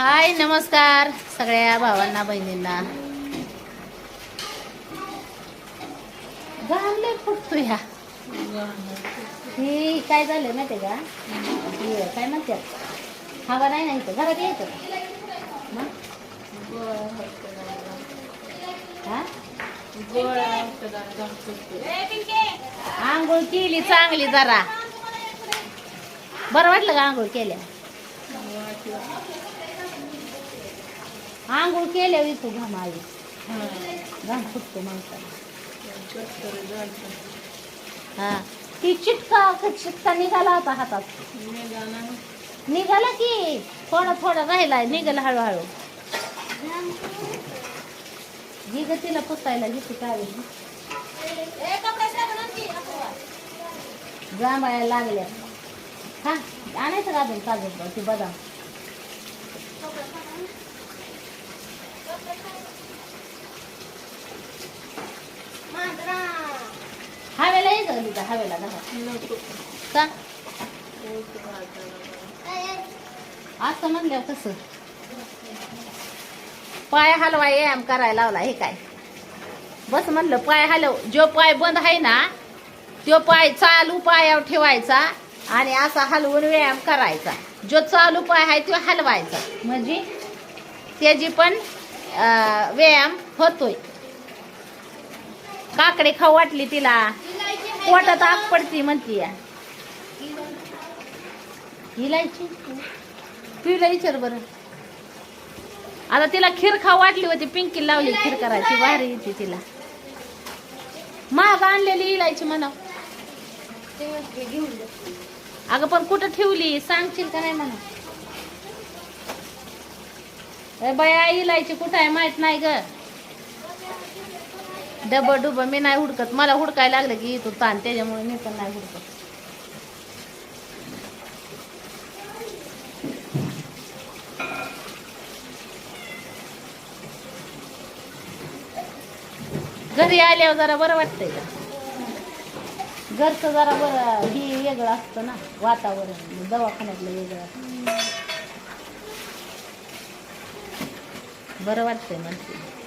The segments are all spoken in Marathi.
हाय नमस्कार सगळ्या भावांना बहिणींना. घामले फुटतो ह्या ही. काय झालं माहिती का? काय म्हणतात हवा नाही नाही इथं? घरात यायचं हा? आंघोळ केली चांगली जरा. बरं वाटलं का आंघोळ केल्या? आंघोळ केल्या इथं घाम आली. घाम फुटतो माणसाला. हा. ती चिटका चिटका निघाला होता हातात. निघाला की थोडा थोडा राहिलाय निघाला हळूहळू. ही ग तिला पुसायला घेते काय जांभळ्या लागल्या. हा आणायचं का अजून काजू ती बदाम. हवेला हवेला का असं म्हणल्यावर कसं? पाय हलवाय व्यायाम करायला लावला हे काय? बस म्हणलं पाय हलव जो पाय बंद आहे ना तो पाय चालू पायावर ठेवायचा आणि असा हलवून व्यायाम करायचा. जो चालू पाय आहे तो हलवायचा. म्हणजे त्याची पण व्यायाम होतोय. काकडे खाऊ वाटली तिला? पोटात आग पडती म्हणती इलायची? पिला विचार बरं. आता तिला खीर खाऊ वाटली होती पिंकी लावली खीर करायची भारी येते तिला. महाग आणलेली इलायची म्हणा अगं पण कुठं ठेवली? सांगशील का नाही म्हणा ए बाया इलायची कुठं आहे माहीत नाही ग. डब डुब मी नाही हुडकत. मला हुडकायला लागलं की तू ताण त्याच्यामुळे मी पण नाही हुडकत. घरी आल्यावर जरा बरं वाटतंय का? घरचं जरा बरं ही वेगळं असतं ना वातावरण. दवाखान्यातलं वेगळं असतं. बरं वाटतंय म्हणते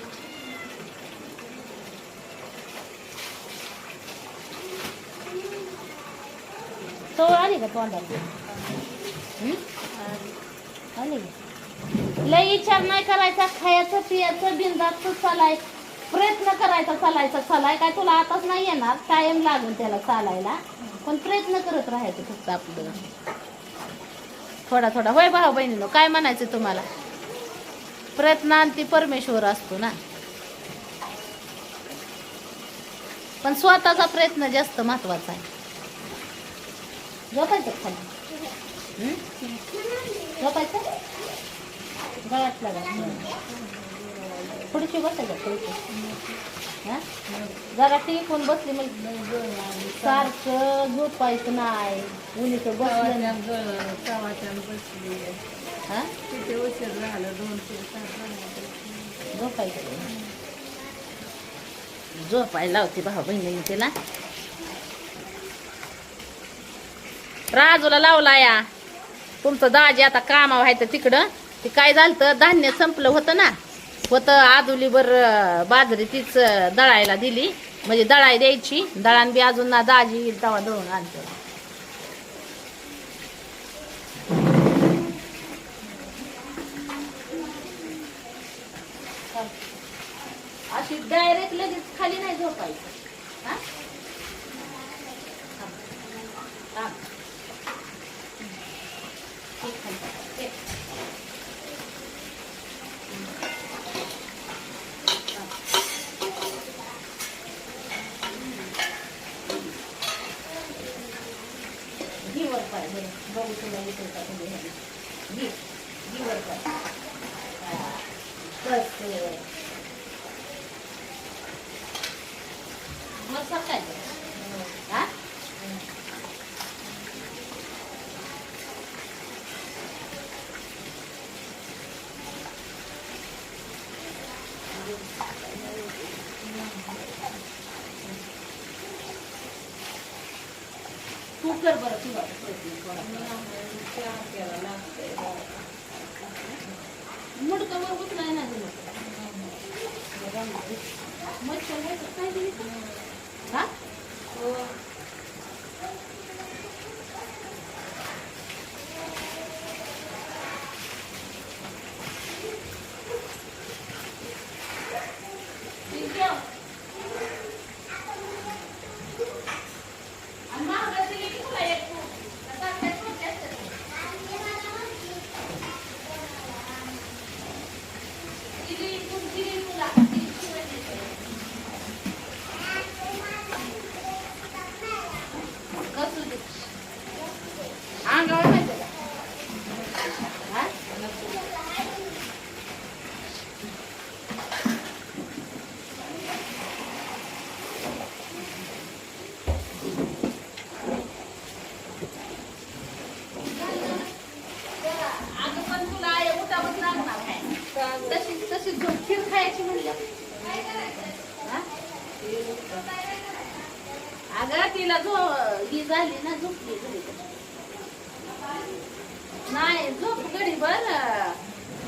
तो आली का तोंडाला? आली. का? लय विचार नाही करायचा खायचं पियाचं बिंदाचं चालाय. प्रयत्न करायचा चालायचा चालाय. काय तुला आताच नाही येणार टाइम लागून त्याला चालायला. पण प्रयत्न करत राहायचं फक्त आपलं. थोडा थोडा. होय भाऊ बहिणीनो काय म्हणायचं तुम्हाला? प्रयत्नांती परमेश्वर असतो ना. पण स्वतःचा प्रयत्न जास्त महत्त्वाचा आहे. झोपायचं खाली? झोपायचं? गळ्यात लागा. पुढची बसायचं पुढची. हा? जरा टिकून बसली मग सारखं झोपायचं नाही. उन्हीचं बसलं नाही. हा? झोपायचं. झोपायला लावते भाऊ बहिणी तिला राजूला लावला या. तुमचं दाजी आता कामा व्हायचं तर तिकडं. ते काय झालं धान्य संपलं होतं ना. होतं आदुलीवर बाजरी तीच दळायला दिली. म्हणजे दळाय द्यायची. दळान बी अजून ना दाजी येईल तवा दळून आणतो. अशी डायरेक्ट लगेच खाली नाही झोपायचं हा? थांब. थांब. एक खाली. एक. घे वर पाय बरं. बघू तुला येतो का तुझ्या ह्याने. घे. घे वर पाय. हा. तसं. मग सकाळचं. हा? तू कर बरं तुला. मुडकं वर उचलाय ना दिलं का? काय दिली का? हा ठीक आहे. आणि महागाई दिली की तुला एक तू. आता काय कोणत्या असतात? दिली, तू दिली तुला. दिली शिवाय देते. कसं दे? अंगावर माहिती का हा? अगं पण तुला आई उठावंच लागणार आहे. तशी तशी झोप खीर खायची म्हणलं हा? अगं तिला झो ही झाली ना झोपली घडी नाही झोप गडी बर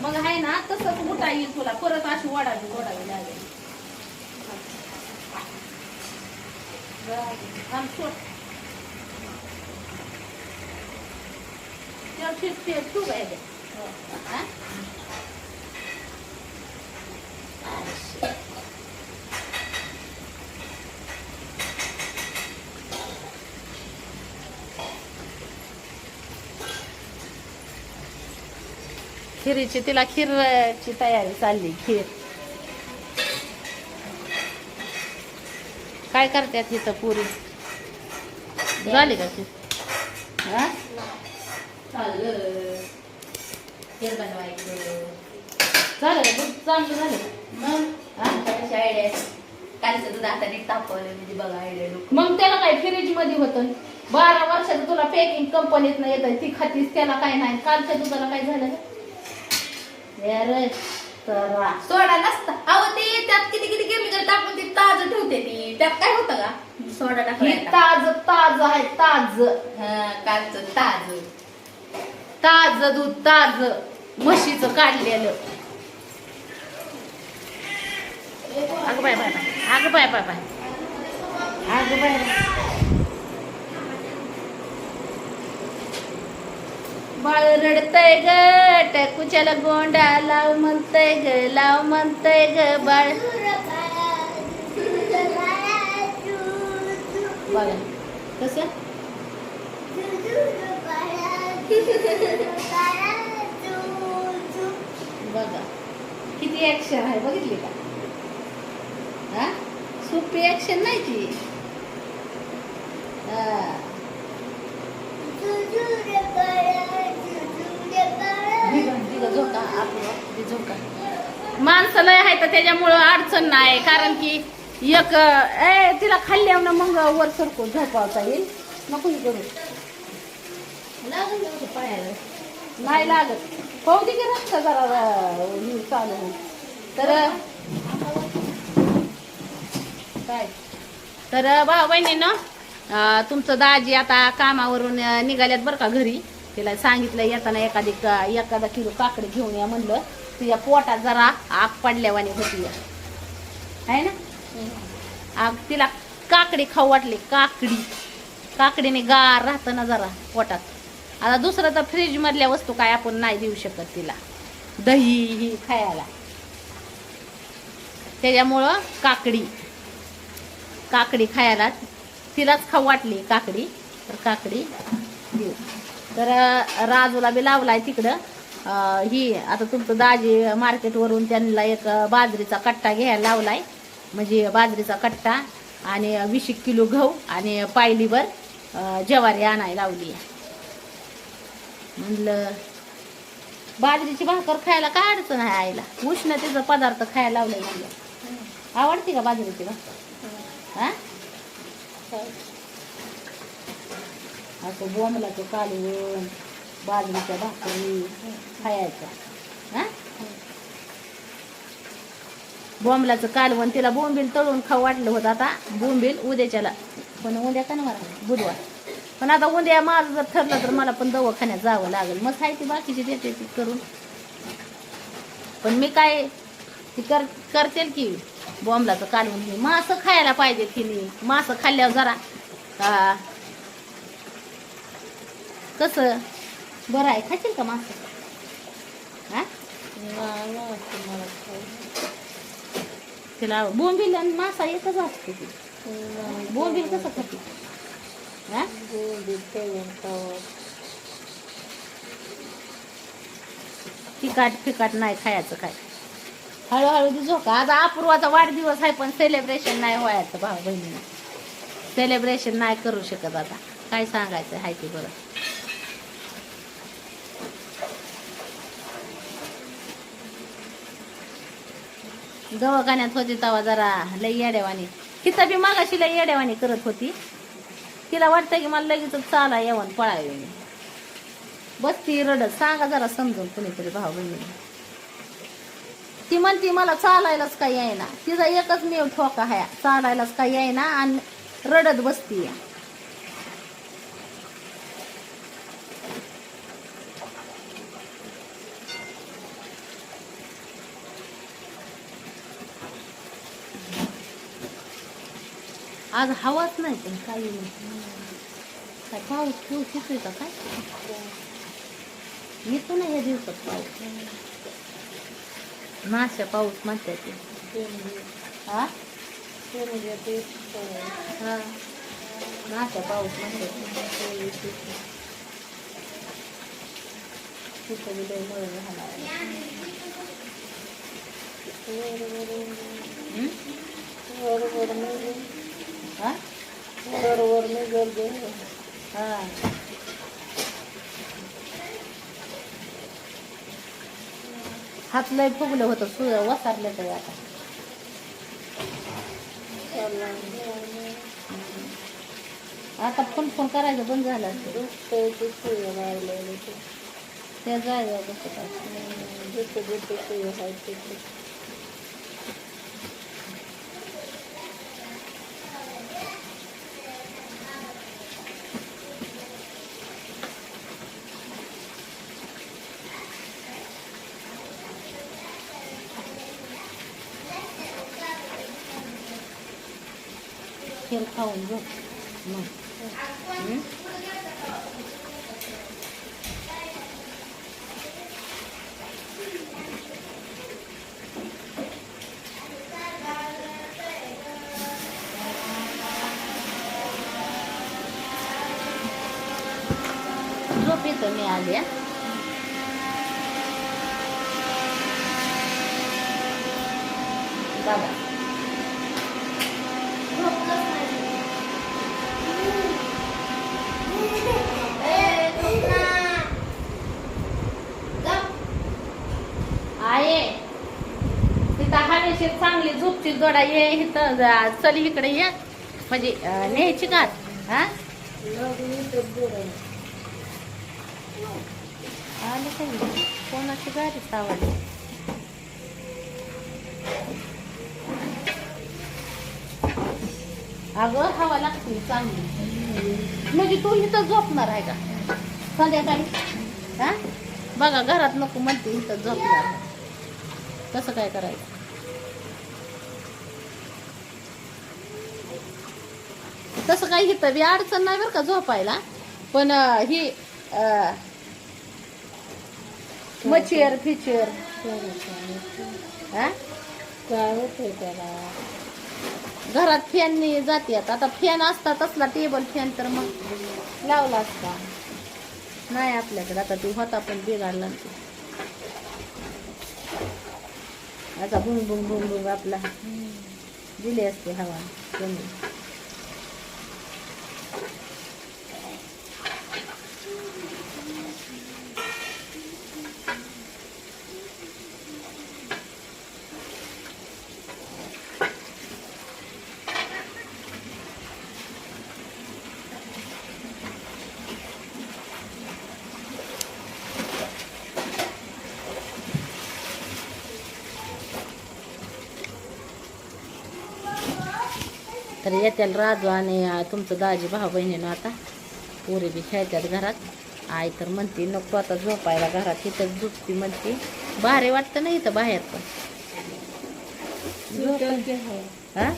मग आहे ना तसंच उठा येईल तुला परत अशी ओढावी ओढावी लागेल थांब सोड तेवढी तू काय खिरीची तिला खीरची तयारी चालली खीर. काय करतात तिथं पुरी? झाली का खीर? हा? चाललं. खीर बनवायचं. झालं चांगलं झालं? मग? हा? आयडिया कालचं दूध आता नीट तापवलं म्हणजे बघा आयडिया मग त्याला काय फ्रीजमध्ये होतं? बारा वर्षाचं तुला पॅकिंग कंपनीत येत. ती खातीस त्याला काय नाही. कालच्या दुधाला काय झालं? सोडा नसता. अहो ते त्यात किती किती केमिकल टाकून ते ताज ठेवते ती. त्यात काय होतं का? सोडा ही टाकला ताज ताज आहे ताज. कालचं ताज. ताज दूध ताज म्हशीचं काढलेलं. अगं बाय बाय बाय अगं बाय बाय बाय अगं बाय बाळ रडतय ग टकुच्याला गोंडा लाव म्हणतय ग लाव म्हणतय ग बाळ. बघा. कसं? बघा. किती ऍक्शन आहे बघितली का? हा? सोपी ऍक्शन नाही ती. माणसाला आहे तर त्याच्यामुळं अडचण नाही. कारण की एक ए तिला खाल्ल्यावर मग वर सरकून झोपावता येईल. नको करू. नाही लागत पाहू दे की रस्ता जरा चालू तर काय? तर भाऊ बहिणीनं ना तुमचं दाजी आता कामावरून निघाल्यात बरं का घरी. तिला सांगितलं येताना एखादी एखादा किलो काकडी घेऊन या म्हणलं. तुझ्या पोटात जरा आग पडल्यावाने होती. आहे ना? आग तिला काकडी खाऊ वाटली. काकडी. काकडीने गार राहतं ना जरा पोटात. आता दुसरं तर फ्रीजमधल्या वस्तू काय आपण नाही देऊ शकत तिला. दही ही खायला. त्याच्यामुळं काकडी. काकडी खायला तिलाच खाऊ वाटली काकडी तर काकडी देऊ. तर राजूला बी लावलाय तिकडं. ही आता तुमचं दाजी मार्केटवरून त्यांना एक बाजरीचा कट्टा घ्यायला लावलाय. म्हणजे बाजरीचा कट्टा आणि वीस एक किलो गहू आणि पायलीभर ज्वारी आणायला लावली आहे. म्हणलं बाजरीची भाकर खायला काय अडचण आहे आईला? उष्णतेचा पदार्थ खायला लावलाय म्हणलं. आवडते का बाजरीची भाकर? हा? असं बोंबलाचं कालवण बाजरीच्या भाकरी खायच्या. हा? बोंबलाचं कालवण तिला बोंबील तळून खाऊ वाटलं होतं आता. बोंबील उद्याच्याला पण उद्या का ना मला बुधवार. पण आता उद्या माझं जर ठरलं तर मला पण दवाखान्यात जावं लागेल. मग आहे ती बाकीची देते ती करून. पण मी काय ती कर करतेल की बॉम्बलाचं कालवून हे मासं खायला पाहिजे तिने. मासं खाल्ल्यावर जरा हा, कसं? बरं आहे. खाशील का मासं? हा तिला बोंबील आणि मासा एकच असते ती बोंबील कसं खाते? हा फिकाट फिकाट नाही खायचं काय. हळूहळू ती झोका आज अपूर्वाचा वाढदिवस आहे पण सेलिब्रेशन नाही व्हायचं भाऊ बहिणीनं. सेलिब्रेशन नाही करू शकत आता. काय सांगायचं आहे ते बरं. दवाखान्यात होती तेव्हा जरा लई येड्यावानी तिथं बी मागाशी लई येड्यावानी करत होती. तिला वाटतं की मला लगेच चाला येवन पळावे मी. बसती रडत. सांगा जरा समजून कुणीतरी भाऊ बहिणी ती म्हणती मला चालायलाच काही येईना. तिचा एकच मेव ठोका आहे चालायलाच काही येईना आणि रडत बसती आज हवाच नाही पण काही नाही काय पाऊस पाऊस येतोय का काय येतो ना या दिवसात पाऊस नाशा पाऊस म्हणते ते हा हा नाशा पाऊस म्हणते तिथं बी लय मळून घालावं. हं? हा? हा. हात लय फुगलं होतं सु वसारलं तर आता आता फोन फोन करायचं बंद झालं. त्या जायचं कसं काय खीर खाऊन झोप मग हं? झोप येतं मी आली हं? बाबा आहे तिथं हवेशीर चांगली झोपची जोडा ये इथं चल इकडे ये. म्हणजे न्यायची का हा? काही कोणाची गाडी सावली अगं हवा लागते चांगली. म्हणजे तू इथं झोपणार आहे का? संध्याकाळी हा? बघा घरात नको म्हणते इथं झोपणार. कसं काय करायचं? तसं काही इथं बी अडचण नाही बरं का झोपायला. पण ही अं, मच्छर फिचर हा काय होतंय त्याला घरात फॅननी जातात आता. फॅन असता तसला टेबल फॅन तर मग लावला असता. नाही आपल्याकडे आता तू होता पण बिघाडला आता भुंग भुंग भुंग भुंग आपला. दिली असते हवा. कमी तर येत्याल राजू आणि तुमचं दाजी भाऊ बहिणीनं आता पोरी बी खेळतात घरात. आई तर म्हणते नको आता झोपायला घरात. तिथं झोपती म्हणते भारी वाटतं नाही तर बाहेर पण. हा.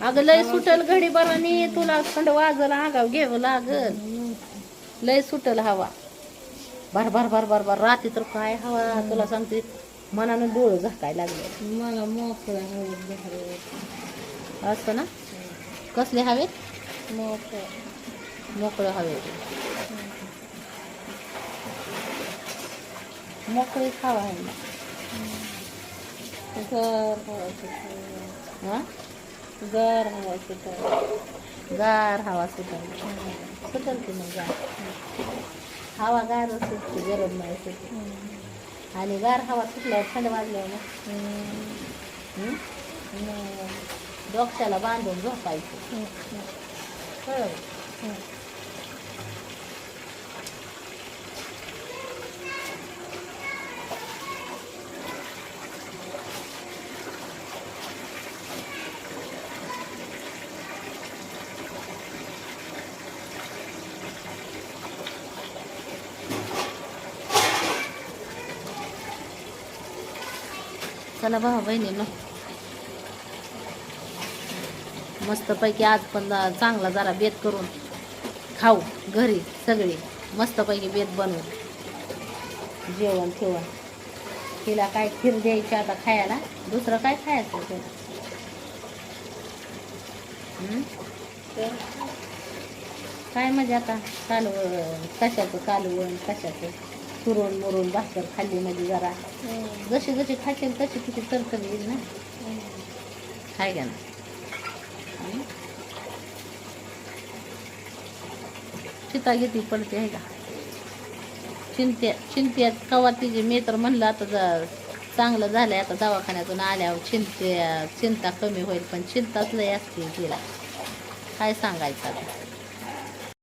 अगं लय सुटल घडी बरानी तुला थंड वाजल आगाव घ्यावं लागल. लय सुटल हवा. बार बार बार बार बार रात्री तर काय हवा तुला सांगते मनानं डोळं झाकायला लागले मला मोकळं असं ना? कसले हवेत? मोकळं. मोकळं हवेत. मोकळी हवा आहे ना. गार हवा सुटली हा? गार हवा सुटली गार हवा सुटल. सुटल की मग गार? हवा गार सुटते गरम नाही सुटते आणि गार हवा सुटल्यावर थंड वाजल्यावर मग हं? डोक्याला बांधून झोपायचं कळलं चला भाऊ बहिणीनं मस्तपैकी आज पण चांगला जरा बेत करून खाऊ घरी सगळी. मस्तपैकी बेत बनवून जेवण ठेवण तिला काय खीर द्यायची आता खायला? दुसरं काय खायचं ते? काय म्हणजे आता? कालवण. कशाचं कालवण? कशाचं? सुरून मुरून भाकर खाल्ली म्हणजे जरा. जशी जशी खाशील तशी तिची तरतर येईल ना? हाय का ना चिता घेती पडते आहे का? चिंत्या चिंत्या कवा तिचे मी तर म्हणलं आता जा- चांगलं झालंय आता दवाखान्यातून आल्यावर चिंत्या चिंता कमी होईल पण चिंताच लय असते तिला. काय सांगायचं आता?